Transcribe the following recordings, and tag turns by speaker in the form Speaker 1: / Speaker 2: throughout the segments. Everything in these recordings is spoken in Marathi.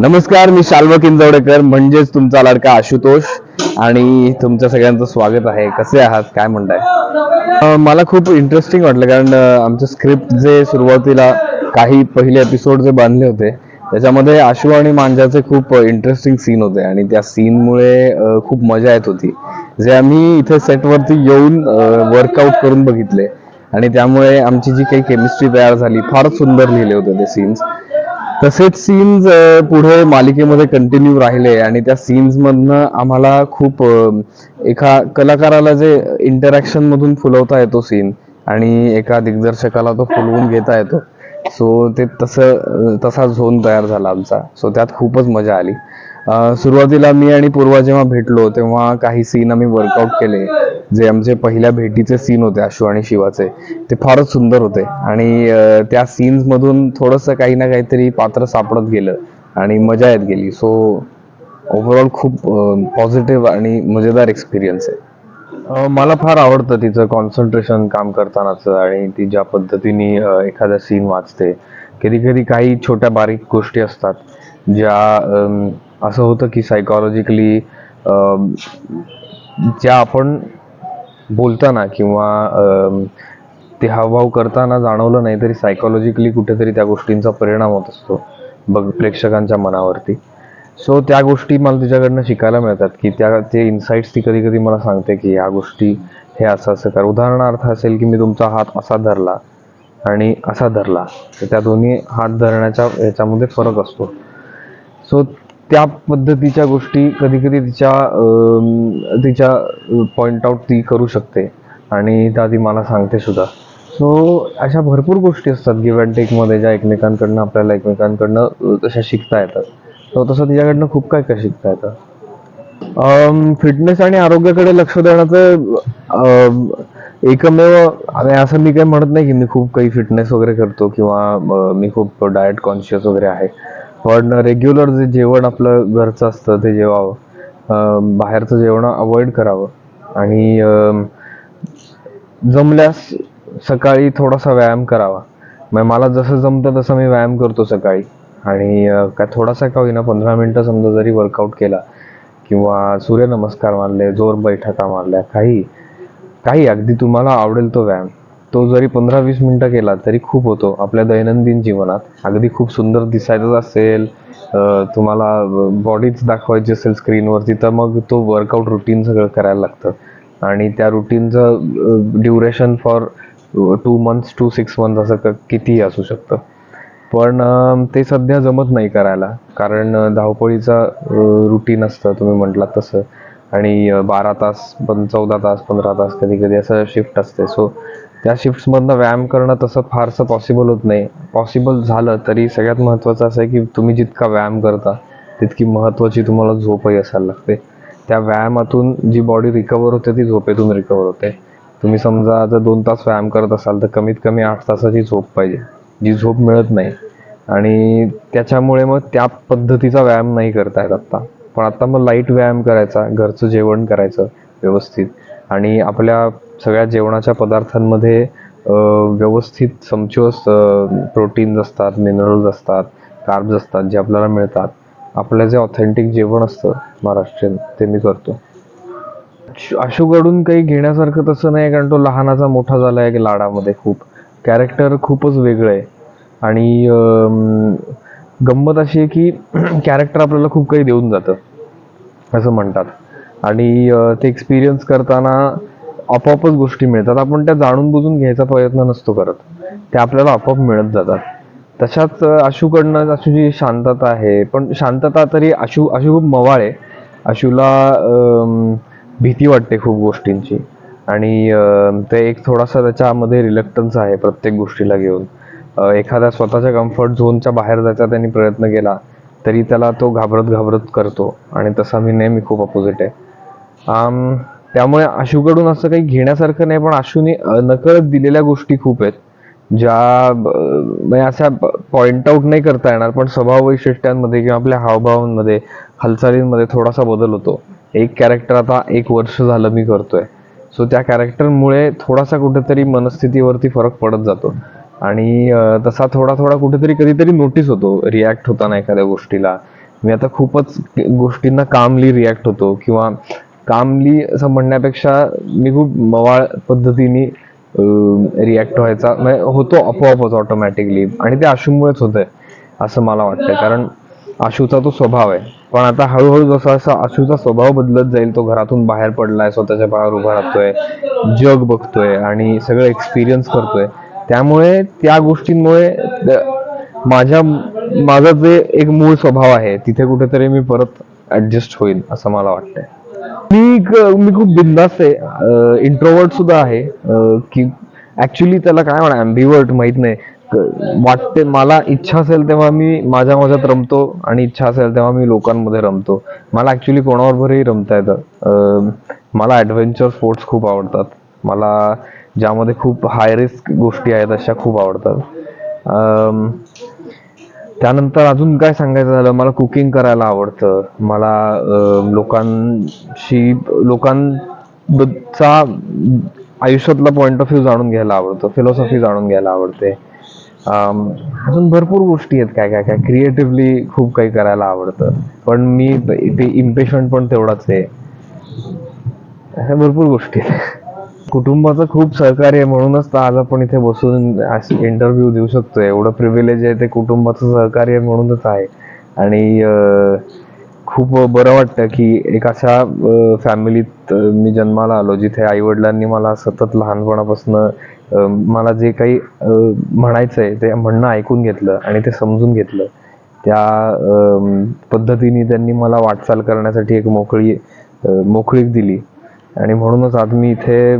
Speaker 1: नमस्कार मी शाल्व किंजवडेकर म्हणजेच तुमचा लाडका आशुतोष आणि तुमच्या सगळ्यांचं स्वागत आहे. कसे आहात? काय म्हणताय? मला खूप इंटरेस्टिंग वाटलं कारण आमचं स्क्रिप्ट जे सुरुवातीला काही पहिले एपिसोड जे बांधले होते त्याच्यामध्ये आशू आणि मांजाचे खूप इंटरेस्टिंग सीन होते आणि त्या सीनमुळे खूप मजा येत होती. जे आम्ही इथे सेटवरती येऊन वर्कआउट करून बघितले आणि त्यामुळे आमची जी काही केमिस्ट्री तयार झाली फारच सुंदर लिहिले होते ते सीन्स तसेच सीन्स पुढे मालिकेमध्ये कंटिन्यू राहिले आणि त्या सीन्स मधनं आम्हाला खूप एका कलाकाराला जे इंटरॅक्शन मधून फुलवता येतो सीन आणि एका दिग्दर्शकाला तो फुलवून घेता येतो. सो ते तसं तसा झोन तयार झाला आमचा. सो त्यात खूपच मजा आली. सुरुवातीला मी आणि पूर्वा जेव्हा भेटलो तेव्हा काही सीन आम्ही वर्कआउट केले. जे आमचे पहिल्या भेटीचे सीन होते आशू आणि शिवाचे. ते फारच सुंदर होते. आणि त्या सीन्स मधून थोडंसं काही ना काहीतरी पात्र सापडत गेलं आणि मजा येत गेली. सो ओव्हरऑल खूप पॉझिटिव्ह आणि मजेदार एक्सपिरियन्स आहे. मला फार आवडतं तिचं कॉन्सन्ट्रेशन काम करतानाचं आणि ती ज्या पद्धतीने एखादा सीन वाचते. कधी कधी काही छोट्या बारीक गोष्टी असतात ज्या असं होतं की सायकॉलॉजिकली ज्या आपण बोलताना किंवा ते हावभाव करताना जाणवलं नाही तरी सायकॉलॉजिकली कुठेतरी त्या गोष्टींचा परिणाम होत असतो बघ प्रेक्षकांच्या मनावरती. सो त्या गोष्टी मला तिच्याकडनं शिकायला मिळतात की त्या ते इन्साइट्स ती कधी कधी मला सांगते की ह्या गोष्टी हे असं असं कर. उदाहरणार्थ असेल की मी तुमचा हात असा धरला आणि असा धरला तर त्या दोन्ही हात धरण्याच्या ह्याच्यामध्ये फरक असतो. सो त्या पद्धतीच्या गोष्टी कधी कधी तिच्या तिच्या पॉइंट आउट ती करू शकते. आणि त्या ती मला सांगते सुद्धा. सो अशा भरपूर गोष्टी असतात गिव्ह अँड टेकमध्ये ज्या एकमेकांकडनं आपल्याला एकमेकांकडनं तशा शिकता येतात. तर तसं तिच्याकडनं खूप काय काय शिकता येतं. फिटनेस आणि आरोग्याकडे लक्ष देण्याचं एकमेव आणि असं मी काही म्हणत नाही की मी खूप काही फिटनेस वगैरे करतो किंवा मी खूप डाएट कॉन्शियस वगैरे आहे. पण रेग्युलर जे जेवण आपलं घरचं असतं ते जेवावं बाहेरचं जेवण अवॉइड करावं. आणि जमल्यास सकाळी थोडासा व्यायाम करावा. मग मला जसं जमतं तसं मी व्यायाम करतो सकाळी. आणि काय थोडासा का होईना पंधरा मिनटं समजा जरी वर्कआउट केला किंवा सूर्यनमस्कार मारले जोर बैठका मारल्या काही काही अगदी तुम्हाला आवडेल तो व्यायाम. तो जरी पंधरा वीस मिनटं केला तरी खूप होतो. आपल्या दैनंदिन जीवनात. अगदी खूप सुंदर दिसायचं असेल. तुम्हाला बॉडीच दाखवायची असेल स्क्रीनवरती तर मग तो वर्कआउट रुटीन सगळं करायला लागतं. आणि त्या रुटीनचं duration for two months to six month असं क- कितीही असू शकतं. पण ते सध्या जमत नाही करायला. कारण धावपळीचा रुटीन असतं तुम्ही म्हटलात तसं. आणि बारा तास पण चौदा तास पंधरा तास कधी कधी असं शिफ्ट असते. सो त्या शिफ्ट्समधनं व्यायाम करणं तसं फारसं पॉसिबल होत नाही. पॉसिबल झालं तरी सगळ्यात महत्त्वाचं असं आहे की तुम्ही जितका व्यायाम करता तितकी महत्त्वाची तुम्हाला झोपही असायला लागते. त्या व्यायामातून जी बॉडी रिकवर होते ती झोपेतून रिकवर होते. तुम्ही समजा जर दोन तास व्यायाम करत असाल तर कमीत कमी आठ तासाची झोप पाहिजे जी झोप मिळत नाही. आणि त्याच्यामुळे मग त्या पद्धतीचा व्यायाम नाही करता येत आत्ता. पण आत्ता मग लाइट व्यायाम करायचा घरचं जेवण करायचं व्यवस्थित. आणि आपल्या सगळ्या जेवणाच्या पदार्थांमध्ये व्यवस्थित समचोस प्रोटीन्स असतात मिनरल्स असतात कार्ब्स असतात जे आपल्याला मिळतात. आपलं जे ऑथेंटिक जेवण असतं महाराष्ट्रीयन ते मी करतो. अशोकडून आशूकडून काही घेण्यासारखं तसं नाही कारण तो लहानाचा मोठा झाला आहे लाडामध्ये खूप. कॅरेक्टर खूपच वेगळं आहे. आणि गंमत अशी आहे की कॅरेक्टर आपल्याला खूप काही देऊन जातं. असं म्हणतात. आणि ते एक्सपिरियन्स करताना आपोआपच गोष्टी मिळतात. आपण त्या जाणून बुजून घ्यायचा प्रयत्न नसतो करत. त्या आपल्याला आपोआप मिळत जातात. तशाच अं, आशूकडनं आशूची शांतता आहे. पण शांतता तरी आशू आशू खूप मवाळ. आहे आशूला भीती वाटते खूप गोष्टींची. आणि ते एक थोडासा त्याच्यामध्ये रिलक्टन्स आहे प्रत्येक गोष्टीला घेऊन. एखाद्या स्वतःच्या कम्फर्ट झोनच्या बाहेर जायचा त्यांनी प्रयत्न केला तरी त्याला तो घाबरत घाबरत करतो. आणि तसा मी नेहमी खूप अपोजिट आहे. त्यामुळे आशूकडून असं काही घेण्यासारखं नाही पण आशूने नकळत दिलेल्या गोष्टी खूप आहेत ज्या म्हणजे अशा पॉइंट आउट नाही करता येणार पण स्वभाव वैशिष्ट्यांमध्ये किंवा आपल्या हावभावांमध्ये हालचालींमध्ये थोडासा बदल होतो. एक कॅरेक्टर आता एक वर्ष झालं मी करतोय. सो त्या कॅरेक्टरमुळे थोडासा कुठेतरी मनस्थितीवरती फरक पडत जातो. आणि तसा थोडा थोडा कुठेतरी कधीतरी नोटीस होतो रिॲक्ट होताना एखाद्या गोष्टीला. मी आता खूपच गोष्टींना कामली रिॲक्ट होतो किंवा कामली असं म्हणण्यापेक्षा मी खूप मवाळ पद्धतीने रिॲक्ट व्हायचा. म्हणजे होतो आपोआपच ऑटोमॅटिकली आणि ते आशूमुळेच होतंय असं मला वाटतं कारण आशूचा तो स्वभाव आहे. पण आता हळूहळू जसा असा आशूचा स्वभाव बदलत जाईल तो घरातून बाहेर पडलाय स्वतःच्या पायावर उभा राहतोय जग बघतोय आणि सगळं एक्सपिरियन्स करतोय. त्यामुळे त्या गोष्टींमुळे माझ्या माझा जे एक मूळ स्वभाव आहे तिथे कुठेतरी मी परत ऍडजस्ट होईल असं मला वाटतंय. मी मी खूप बिंदास्त आहे. इंट्रोवर्ट सुद्धा आहे. की ऍक्च्युली त्याला काय म्हणा अँबिवर्ट माहीत नाही. वाटते मला इच्छा असेल तेव्हा मी माझ्या माझ्यात रमतो आणि इच्छा असेल तेव्हा मी लोकांमध्ये रमतो. मला ऍक्च्युली कोणाबरोबरही रमता येतं. मला ॲडव्हेंचर स्पोर्ट्स खूप आवडतात. मला ज्यामध्ये खूप हाय रिस्क गोष्टी आहेत अशा खूप आवडतात. त्यानंतर अजून काय सांगायचं झालं? मला कुकिंग करायला आवडतं. मला लोकांशी लोकांचा आयुष्यातला पॉईंट ऑफ व्ह्यू जाणून घ्यायला आवडतं. फिलॉसॉफी जाणून घ्यायला आवडते. अजून भरपूर गोष्टी आहेत काय काय काय. क्रिएटिव्हली खूप काही करायला आवडतं. पण मी ते इम्पेशंट पण तेवढाच आहे. अशा भरपूर गोष्टी आहेत. कुटुंबाचं खूप सहकार्य म्हणूनच तर आज आपण इथे बसून इंटरव्ह्यू देऊ शकतो एवढं प्रिव्हिलेज आहे ते कुटुंबाचं सहकार्य म्हणूनच आहे. आणि खूप बरं वाटतं की एक अशा फॅमिलीत मी जन्माला आलो जिथे आई वडिलांनी मला सतत लहानपणापासून मला जे काही म्हणायचं आहे ते म्हणणं ऐकून घेतलं आणि ते समजून घेतलं. त्या पद्धतीने त्यांनी मला वाटचाल करण्यासाठी एक मोकळी मोकळीक दिली. आणि म्हणूनच आज मी इथे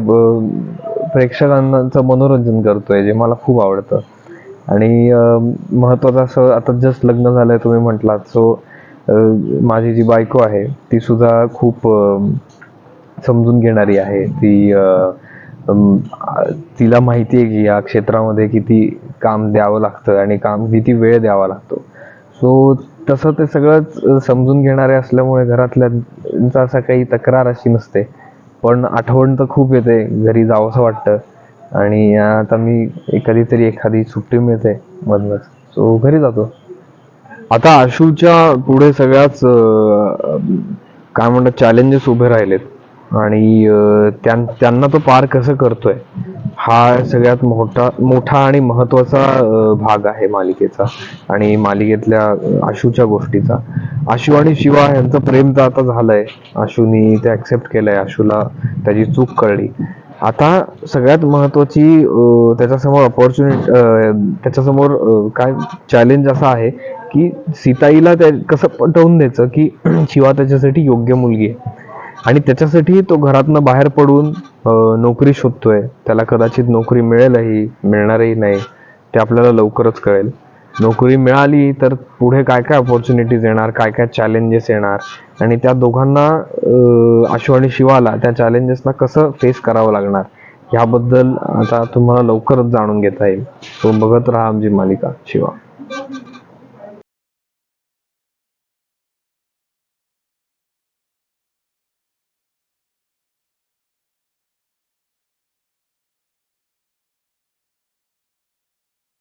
Speaker 1: प्रेक्षकांचं मनोरंजन करतोय जे मला खूप आवडतं. आणि महत्वाचं असं आता जस्ट लग्न झालंय तुम्ही म्हटलात. सो माझी जी बायको आहे ती सुद्धा खूप समजून घेणारी आहे. ती तिला माहिती आहे की या क्षेत्रामध्ये किती काम द्यावं लागतं आणि काम किती वेळ द्यावा लागतो. सो तसं ते सगळंच समजून घेणारे असल्यामुळे घरातल्यांचा असा काही तक्रार अशी नसते. पण आठवण तर खूप येते घरी जावंसं वाटतं. आणि आता मी कधीतरी एखादी सुट्टी मिळते मधनच. सो घरी जातो. आता आशूच्या पुढे सगळ्याच काय म्हणतात चॅलेंजेस उभे राहिलेत. आणि त्यां- त्यांना तो पार कसं करतोय? हा सगळ्यात मोठा मोठा आणि महत्त्वाचा भाग आहे मालिकेचा आणि मालिकेतल्या आशूच्या गोष्टीचा. आशू आणि शिवा यांचं प्रेम तर आता झालंय. आशूनी ते ऍक्सेप्ट केलंय. आशूला त्याची चूक कळली. आता सगळ्यात महत्वाची त्याच्यासमोर ऑपॉर्च्युनिटी त्याच्यासमोर काय चॅलेंज असा आहे की सीताईला त्या कसं पटवून द्यायचं की शिवा त्याच्यासाठी योग्य मुलगी आहे. आणि त्याच्यासाठी तो घरातनं बाहेर पडून नोकरी शोधतोय. त्याला कदाचित नोकरी मिळेलही मिळणारही नाही. ते आपल्याला लवकरच कळेल. नोकरी मिळाली तर पुढे काय काय ऑपॉर्च्युनिटीज येणार काय काय चॅलेंजेस येणार? आणि त्या दोघांना अं, आशु आणि शिवाला त्या चॅलेंजेसना कसं फेस करावं लागणार? ह्याबद्दल आता तुम्हाला लवकरच जाणून घेता येईल. तो बघत राहा आमची मालिका शिवा.